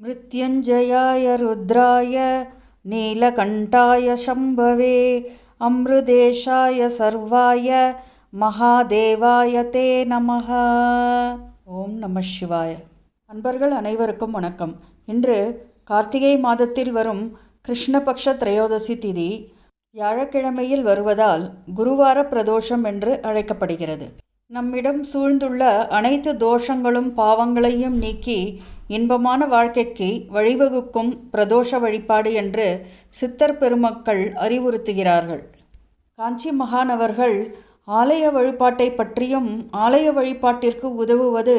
मृत्युञ्जयाय रुद्राय नीलकण्ठाय शम्भवे अमृदेशाय सर्वाय மகாதேவாய தே நமஹ ஓம் நம சிவாய அன்பர்கள் அனைவருக்கும் வணக்கம் இன்று கார்த்திகை மாதத்தில் வரும் கிருஷ்ணபக்ஷ திரையோதசி திதி வியாழக்கிழமையில் வருவதால் குருவார பிரதோஷம் என்று அழைக்கப்படுகிறது நம்மிடம் சூழ்ந்துள்ள அனைத்து தோஷங்களும் பாவங்களையும் நீக்கி இன்பமான வாழ்க்கைக்கு வழிவகுக்கும் பிரதோஷ வழிபாடு என்று சித்தர் பெருமக்கள் அறிவுறுத்துகிறார்கள். காஞ்சி மகானவர்கள் ஆலய வழிபாட்டை பற்றியும் ஆலய வழிபாட்டிற்கு உதவுவது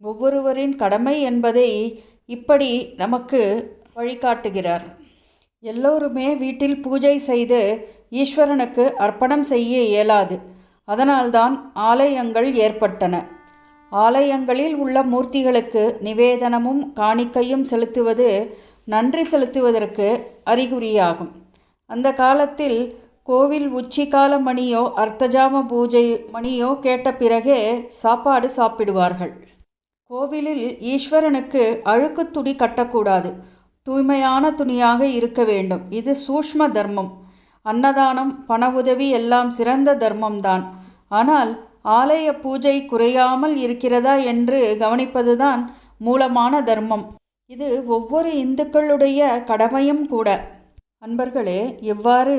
ஒவ்வொருவரின் கடமை என்பதை இப்படி நமக்கு வழிகாட்டுகிறார். எல்லோருமே வீட்டில் பூஜை செய்து ஈஸ்வரனுக்கு அர்ப்பணம் செய்ய இயலாது. அதனால்தான் ஆலயங்கள் ஏற்பட்டன. ஆலயங்களில் உள்ள மூர்த்திகளுக்கு நிவேதனமும் காணிக்கையும் செலுத்துவது நன்றி செலுத்துவதற்கு அறிகுறியாகும். அந்த காலத்தில் கோவில் உச்சிக்கால மணியோ அர்த்தஜாம பூஜை மணியோ கேட்ட பிறகே சாப்பாடு சாப்பிடுவார்கள். கோவிலில் ஈஸ்வரனுக்கு அழுக்கு துணி கட்டக்கூடாது. தூய்மையான துணியாக இருக்க வேண்டும். இது சூஷ்ம தர்மம். அன்னதானம் பண உதவி எல்லாம் சிறந்த தர்மம்தான். ஆனால் ஆலய பூஜை குறையாமல் இருக்கிறதா என்று கவனிப்பதுதான் மூலமான தர்மம். இது ஒவ்வொரு இந்துக்களுடைய கடமையும் கூட. அன்பர்களே இவ்வாறு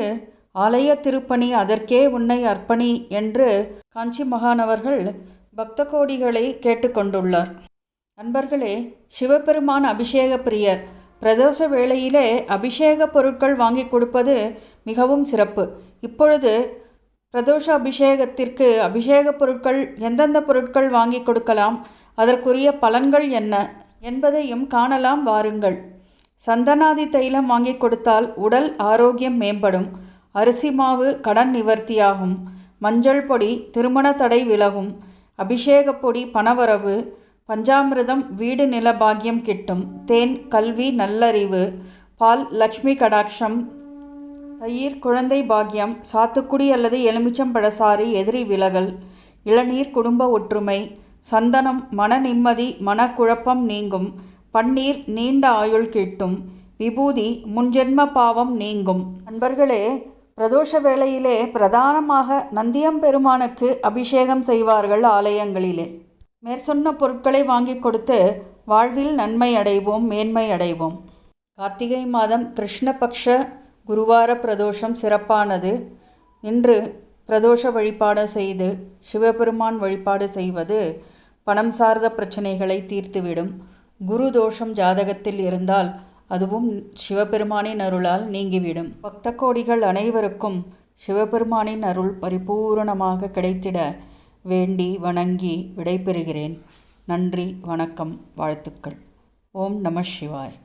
ஆலய திருப்பணி அதற்கே உன்னை அர்ப்பணி என்று காஞ்சி மகானவர்கள் பக்த கோடிகளை கேட்டுக்கொண்டுள்ளார். அன்பர்களே சிவபெருமான் அபிஷேக பிரியர் பிரதோஷ வேளையிலே அபிஷேக பொருட்கள் வாங்கி கொடுப்பது மிகவும் சிறப்பு. இப்பொழுது பிரதோஷ அபிஷேகத்திற்கு அபிஷேக பொருட்கள் எந்தெந்த பொருட்கள் வாங்கி கொடுக்கலாம் அதற்குரிய பலன்கள் என்ன என்பதையும் காணலாம் வாருங்கள். சந்தனாதி தைலம் வாங்கி கொடுத்தால் உடல் ஆரோக்கியம் மேம்படும். அரிசி மாவு கடன் நிவர்த்தியாகும். மஞ்சள் பொடி திருமண தடை விலகும். அபிஷேக பொடி பணவரவு. பஞ்சாமிரதம் வீடு நில பாக்கியம் கிட்டும். தேன் கல்வி நல்லறிவு. பால் லக்ஷ்மி கடாட்சம். தயிர் குழந்தை பாக்கியம் சாத்துக்குடி அல்லது எலுமிச்சம்பழசாரி எதிரி விலகல் இளநீர் குடும்ப ஒற்றுமை சந்தனம் மன நிம்மதி மனக்குழப்பம் நீங்கும் பன்னீர் நீண்ட ஆயுள் கிட்டும் விபூதி முன்ஜென்ம பாவம் நீங்கும். நண்பர்களே பிரதோஷ வேளையிலே பிரதானமாக நந்தியம் பெருமானுக்கு அபிஷேகம் செய்வார்கள் ஆலயங்களிலே. மேற்சொன்ன பொருட்களை வாங்கி கொடுத்து வாழ்வில் நன்மை அடைவோம் மேன்மை அடைவோம். கார்த்திகை மாதம் கிருஷ்ணபக்ஷ குருவார பிரதோஷம் சிறப்பானது. இன்று பிரதோஷ வழிபாடு செய்து சிவபெருமான் வழிபாடு செய்வது பணம் சார்ந்த பிரச்சனைகளை தீர்த்துவிடும். குரு தோஷம் ஜாதகத்தில் இருந்தால் அதுவும் சிவபெருமானின் அருளால் நீங்கிவிடும். பக்த கோடிகள் அனைவருக்கும் சிவபெருமானின் அருள் பரிபூரணமாக கிடைத்திட வேண்டி வணங்கி விடைபெறுகிறேன். நன்றி வணக்கம் வாழ்த்துக்கள். ஓம் நம சிவாய்.